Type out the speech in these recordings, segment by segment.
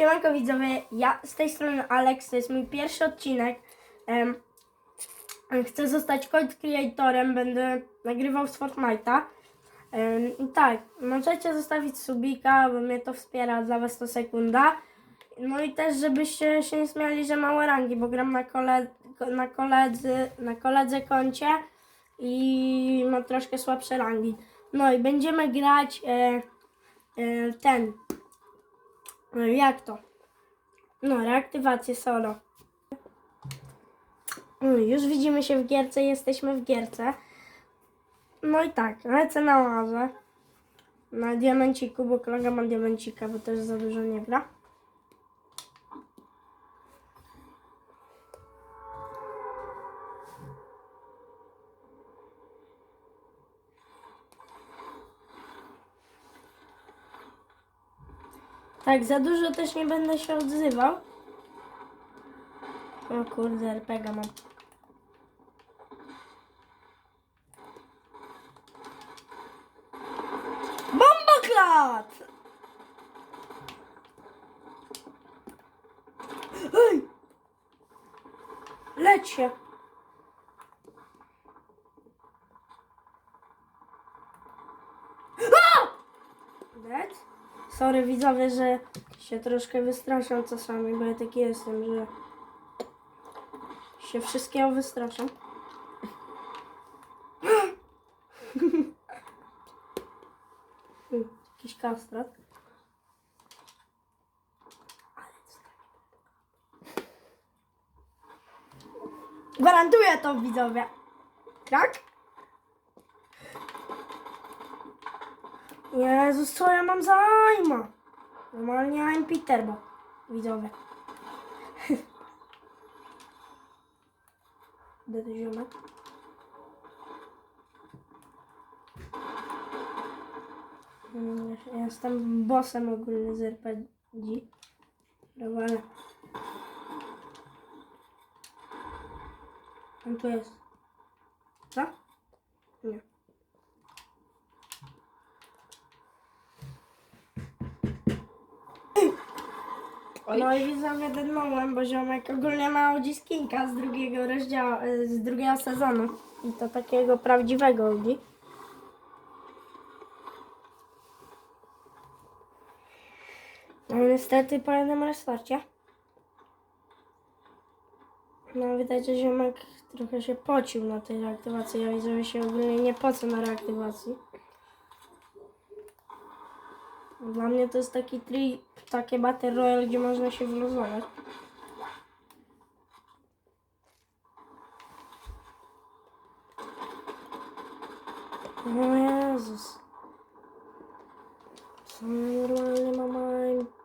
Siemanko widzowie, ja z tej strony Alex, to jest mój pierwszy odcinek. Em, chcę zostać content creatorem, będę nagrywał z Fortnite'a. I tak, możecie zostawić subika, bo mnie to wspiera, dla was to sekunda. No i też, żebyście się nie śmiali, że małe rangi, bo gram na, kole, na, koledzy, na koledze koncie i ma troszkę słabsze rangi. No i będziemy grać e, e, ten, no jak to? No, reaktywację solo. No, już widzimy się w gierce, jesteśmy w gierce. No i tak, lecę na łazę. Na diamenciku, bo kolega ma diamencika, bo też za dużo nie gra. Tak, za dużo też nie będę się odzywał. O kurde, RPG mam. Bomboklat! Ej! Lecie! Dead? Sorry widzowie, że się troszkę wystraszam czasami, bo ja taki jestem, że się wszystkiego wystraszam. Jakiś kastrat. Gwarantuję to widzowie. Tak? Jezus, co ja mam za aima? Normalnie I'm Peter, bo widzowie. To ziomek? Ja jestem bossem ogólnie z RPG. Dobra, ale... On tu jest. Co? Nie. No i widzowie dednąłem, bo ziomek ogólnie ma Audi skinka z drugiego rozdziału, e, z drugiego sezonu. I to takiego prawdziwego Audi. No niestety po jednym restarcie. No widać, że ziomek trochę się pocił na tej reaktywacji. Ja widzę, że się ogólnie nie poce na reaktywacji. Dla mnie to jest taki tri, takie Battle Royale, gdzie można się wyluzować. O Jezus. Co normalnie mama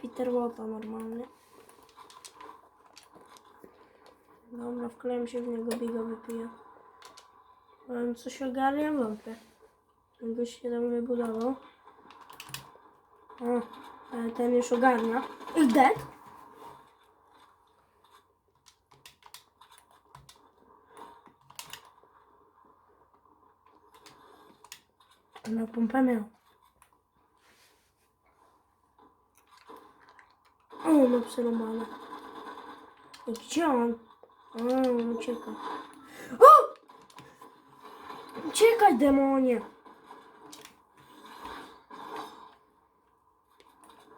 Peter Wota normalnie. Dobra, wklejam się w niego, bigo wypiję. Ale coś ogarnia wątpię. Jakbyś się tam wybudował. O, ale ten już ogarnia. Is dead? Na pompę miał. O, no przerąbane. I Gdzie on? O, on ucieka. O! Uciekaj, demonie!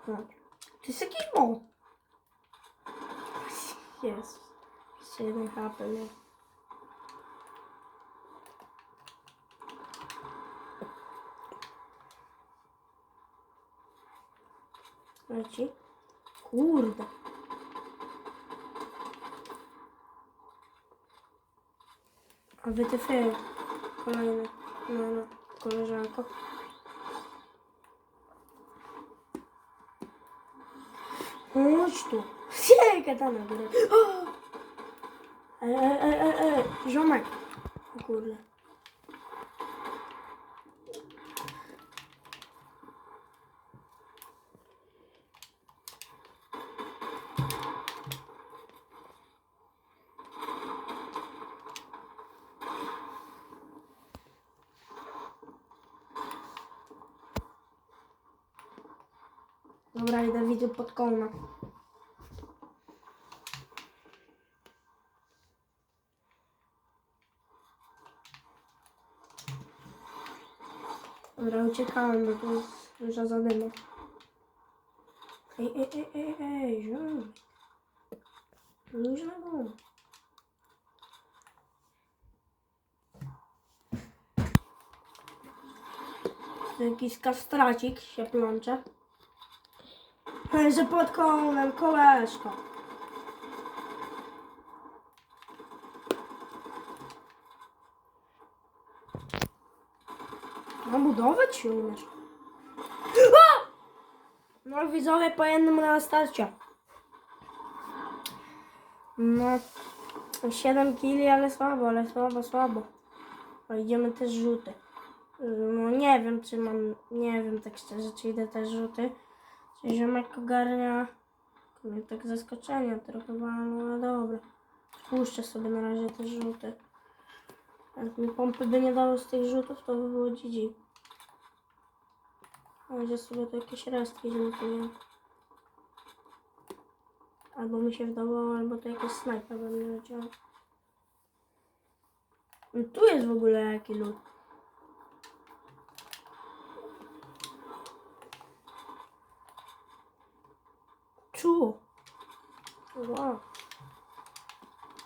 To jest jakiś bot. Jest. Jeszcze jeden HP, nie? Leci. Kurde. A wytyfy kolejne. No, no, koleżanko. Chodź tu. Górę. Ej, ej, ej, ej, ej. O kurde. idę pod kolana. Dobra, uciekałem, bo to jest duża zadyma. Ej, ej, ej, ej, ej, ziomek. Niż. Jakiś kastracik się plącze. Że pod kołem, koleżka. No budować się umiesz. A! No widzowie po jednym na starcie. No 7 kili, ale słabo, ale słabo, słabo. Idziemy też rzuty. No nie wiem czy mam, nie wiem tak szczerze czy idę też rzuty. Czy ziomek ogarnia. Mnie tak zaskoczenia trochę no ale dobra. Puszczę sobie na razie te rzuty. Jak mi pompy by nie dało z tych rzutów, to by było GG. Może sobie to jakieś restki zmontuję. Albo mi się wydawało, albo to jakaś snajpa we mnie leciała. No tu jest w ogóle jaki lód. Czu. Wow.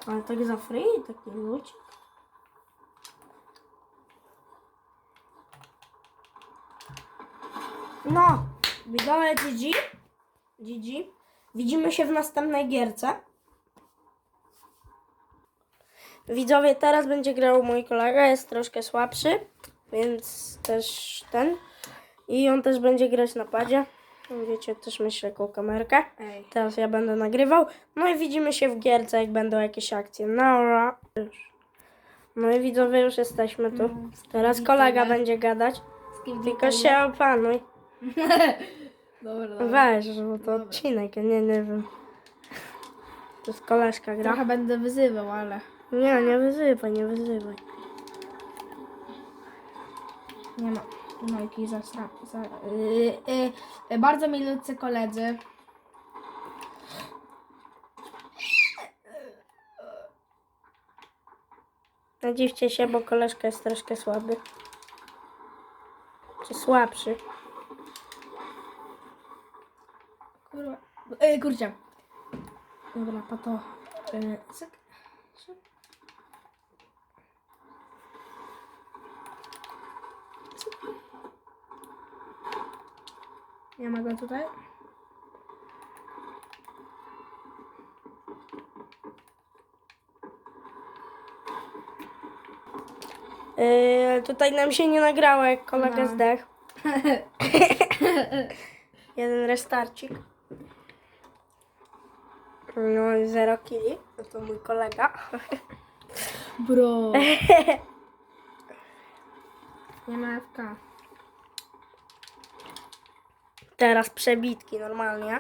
Ale tak za free, taki ludzik. No, widzowie GG. GG. Widzimy się w następnej gierce. Widzowie, teraz będzie grał mój kolega, jest troszkę słabszy, więc też ten. I on też będzie grać na padzie. Wiecie, też myślę koło kamerkę. Ej. Teraz ja będę nagrywał. No i widzimy się w gierce, jak będą jakieś akcje. Nora. No i widzowie, już jesteśmy tu. No, Teraz kolega będzie gadać. Tylko się opanuj. Dobra, dobra. Weź, bo to odcinek, ja nie, nie wiem. To jest koleżka gra. Trochę będę wyzywał, ale Nie, nie wyzywaj, nie wyzywaj. nie ma. Zasra... Za, yy, yy, bardzo milutcy koledzy. Nie dziwcie się, bo koleżka jest troszkę słaby. Czy słabszy. Kurwa. Yy, kurczę. Dobra, po to. Cyk. Cyk. Nie ma go tutaj. Yy, tutaj nam się nie nagrało, jak kolega No. zdechł. Jeden restarcik. No i zero kili. No to mój kolega. Bro. Nie ma FK. Teraz przebitki normalnie.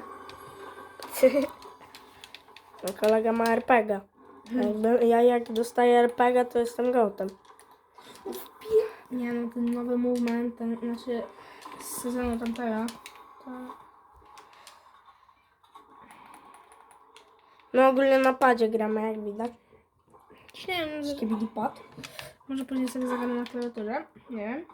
No kolega ma RPG. Jakby, ja jak dostaję RPG, to jestem gołtem. Nie no, ten nowy movement, ten, znaczy z sezonu tamtego, to No ogólnie na padzie gramy, jak widać. nie wiem, że Skibidi pad. może później sobie zagram na klawiaturze, nie wiem.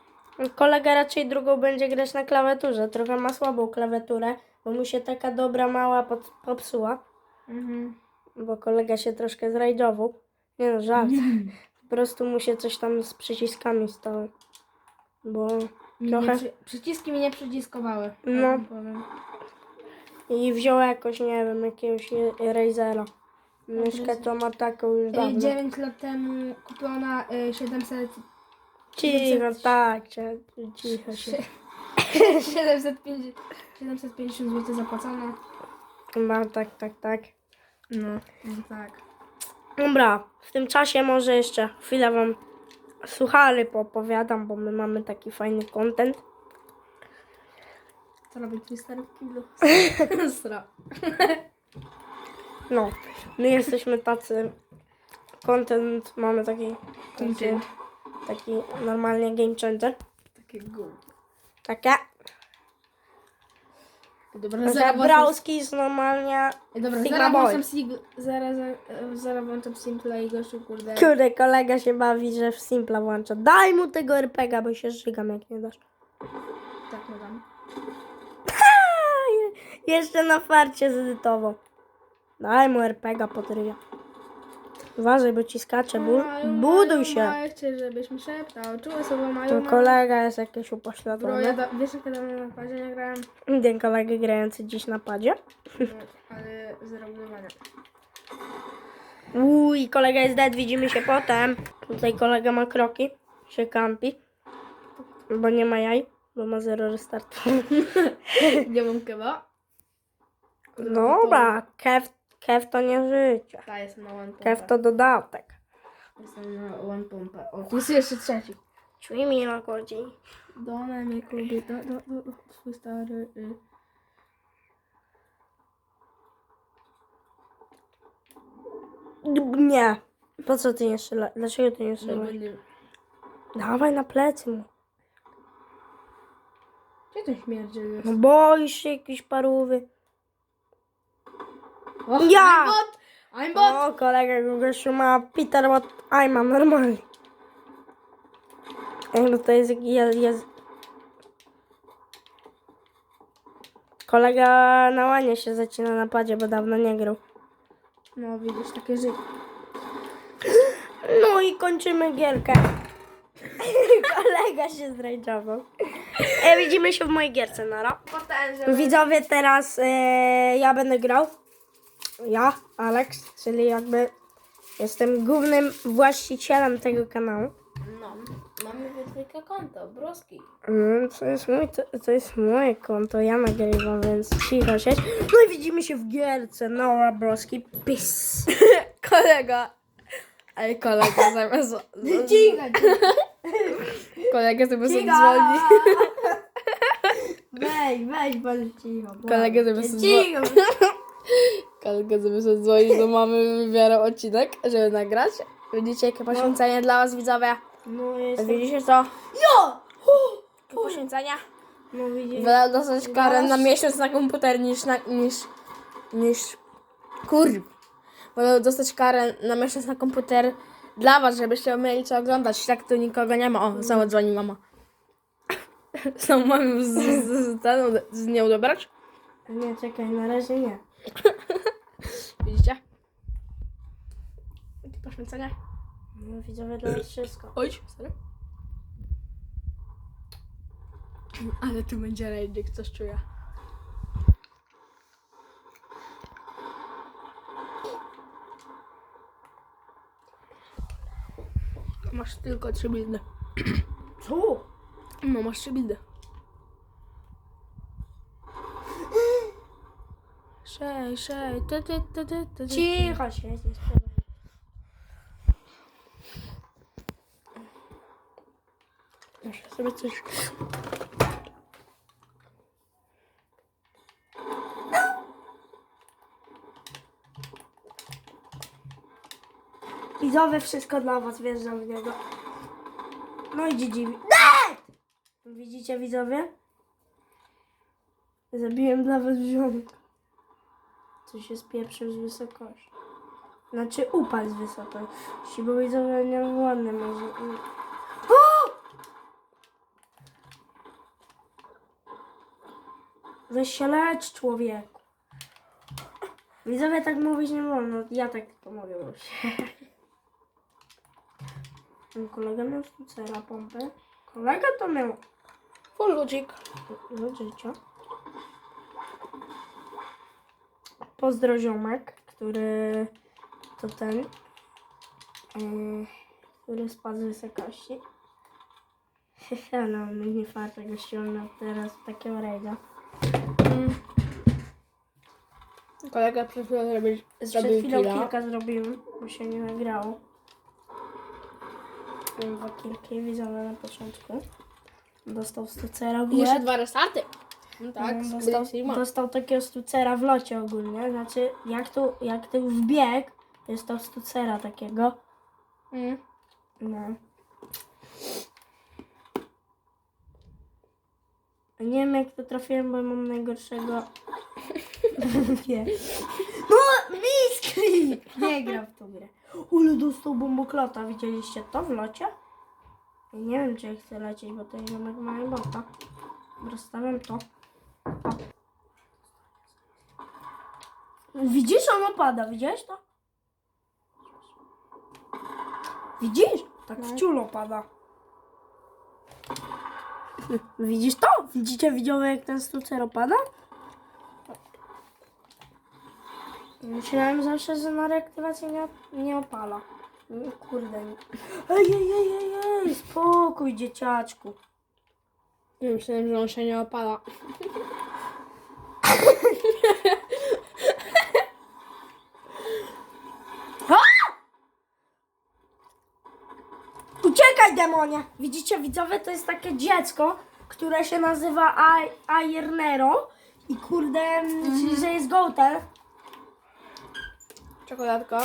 Kolega raczej drugą będzie grać na klawiaturze. Trochę ma słabą klawiaturę, bo mu się taka dobra mała pod, popsuła. Mhm. Bo kolega się troszkę zrajdował. Nie no, żart. Po prostu mu się coś tam z przyciskami stało. Bo Trochę. Nie, przy, przyciski mi nie przyciskowały. tak No. powiem. i wziął jakoś, nie wiem, jakiegoś Razera. Myszkę to ma taką już Y, dawno. 9 lat temu kupiona y, 700... Cicho, tak, cicho się. 750, 750 zł zapłacone. Chyba tak, tak, tak. No, no tak. Dobra, w tym czasie może jeszcze chwilę wam słuchali poopowiadam, bo my mamy taki fajny content. Co robi Twister w kiblu? No, my jesteśmy tacy, content mamy taki, Content. Taki normalnie game changer. Takie gówno. Takie, Dobra, zaraz browski jest normalnie, dobra, Sigma zaraz Boy. włączam, sig- zaraz, włączam Simple i gościu, kurde. kurde, kolega się bawi, że w Simpla włącza. Daj mu tego RPGa, bo się żygam jak nie dasz. Tak, no dam. Jeszcze na farcie zedytował. Daj mu RPGa pod ryja. Uważaj, bo ci skacze. Bu buduj się. Chcę, szeptał. Mają. To kolega jest jakiś Bro, ja upośledzony. da, wiesz jak ja na padzie nie grałem? Ten kolega grający dziś na padzie. No, ale. Uj, kolega jest dead, widzimy się potem. Tutaj kolega ma kroki, się kampi. Bo nie ma jaj, bo ma zero restartu. Nie mam keba. Dobra, kew, kew to nie życie. Ta jest na one. Kew to dodatek. Jestem na one pompę. O, tu jest jeszcze trzeci. Czuj mi na godzin. Dole mnie klubi, do, do, do, do, twój stary. Y. Nie. Po co ty nie strzela? Dlaczego ty nie No, strzelasz? nie... Dawaj na plecy mu. Gdzie to śmierdzi? No boisz się jakiś parówy. O, Ja! I'm bot! I'm bot! O, kolega gościu ma Peter what I mam normalnie. Ej, no to jest, jest, jest... Kolega na łanie się zacina na padzie, bo dawno nie grał. No widzisz, takie życie. No i kończymy gierkę. Kolega się zrajczował. E, widzimy się w mojej gierce, nara. Widzowie, teraz e, ja będę grał. Ja, Alex, czyli jakby jestem głównym właścicielem tego kanału. No, mamy we dwójkę konto, broski. Mm, To jest, mój, to, to jest moje konto, ja nagrywam, więc cicho się. No i widzimy się w gierce. Nora Broski. Peace. Kolega. Ale kolega zamiast... Cicho, Kolega zamiast cicho. dzwoni. Weź, weź, bądź cicho. Kolega zamiast Cicho. Kolega zamiast dzwonić do mamy wybierał odcinek, żeby nagrać. Widzicie jakie poświęcenie dla was widzowie? No jest. Widzicie to? Jo! Jakie poświęcenia? No widzisz. Wolę dostać karę na miesiąc na komputer niż na, niż, niż, kur. Wolę dostać karę na miesiąc na komputer dla was, żebyście mieli co oglądać. Tak tu nikogo nie ma. O, znowu dzwoni mama. Znowu mamy z, z, z, z, z nią odebrać? Nie, czekaj, na razie nie. Widzicie? Jakie poświęcenia? No widzowie, to jest wszystko. Oj, sorry. Ale tu będzie rajdzik, coś czuję. Masz tylko trzy bildy. Co? No, masz trzy bildy. Szej, szej, ty, ty, ty, ty, ty, ty. Cicho się, nie śpiewaj. Coś... Widzowie, wszystko dla was, wjeżdżam w niego. No i. Dead! Widzicie widzowie? Zabiłem dla was ziomek. Coś się spieprzył z wysokości. Znaczy upadł z wysokości, bo widzowie nie ładne może. O! Weź się lecz, człowieku. Widzowie tak mówić nie wolno. Ja tak tylko mogę mówić. Ten kolega miał stucera pompę. Kolega to miał Full ludzik. życia. Pozdro ziomek, który to ten, yy, który spadł z wysokości. no, no nie farta go ściągnął teraz w takiego rejda. Mm. Kolega przed chwilą zrobił, Przed chwilą killa. kilka zrobiłem, bo się nie nagrało. Dwa kilki widzowe na początku. Dostał stucera w I jeszcze łeb. dwa restarty. No tak, dostał, Sigma. dostał takiego stucera w locie ogólnie. Znaczy, jak tu, jak tu wbiegł, dostał stucera takiego. Mm. No. Nie wiem jak to trafiłem, bo mam najgorszego. Nie. No, misklik! Nie gram w tą grę. Ale dostał bomboklata, widzieliście to w locie? Ja nie wiem, czy ja chcę lecieć, bo to ziomek ma bota. Rozstawiam to. O. Widzisz, on opada, widziałeś to? Widzisz? Tak w ciul opada. Widzisz to? Widzicie widzowie, jak ten stucer opada? Myślałem zawsze, że na reaktywację nie, nie opala. Mm, Kurde. Ej, ej, ej, ej, ej, spokój dzieciaczku. Ja myślałem, że on się nie opala. Uciekaj, demonie! Widzicie, widzowie, to jest takie dziecko, które się nazywa Ai- Airnero i kurde, mm, że jest gołter. Czekoladka.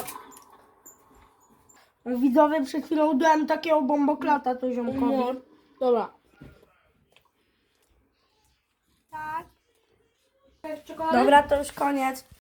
Widzowie, przed chwilą dałem takiego bomboklata to ziomkowi. No. Dobra. Tak. Czekoladę? Dobra, to już koniec.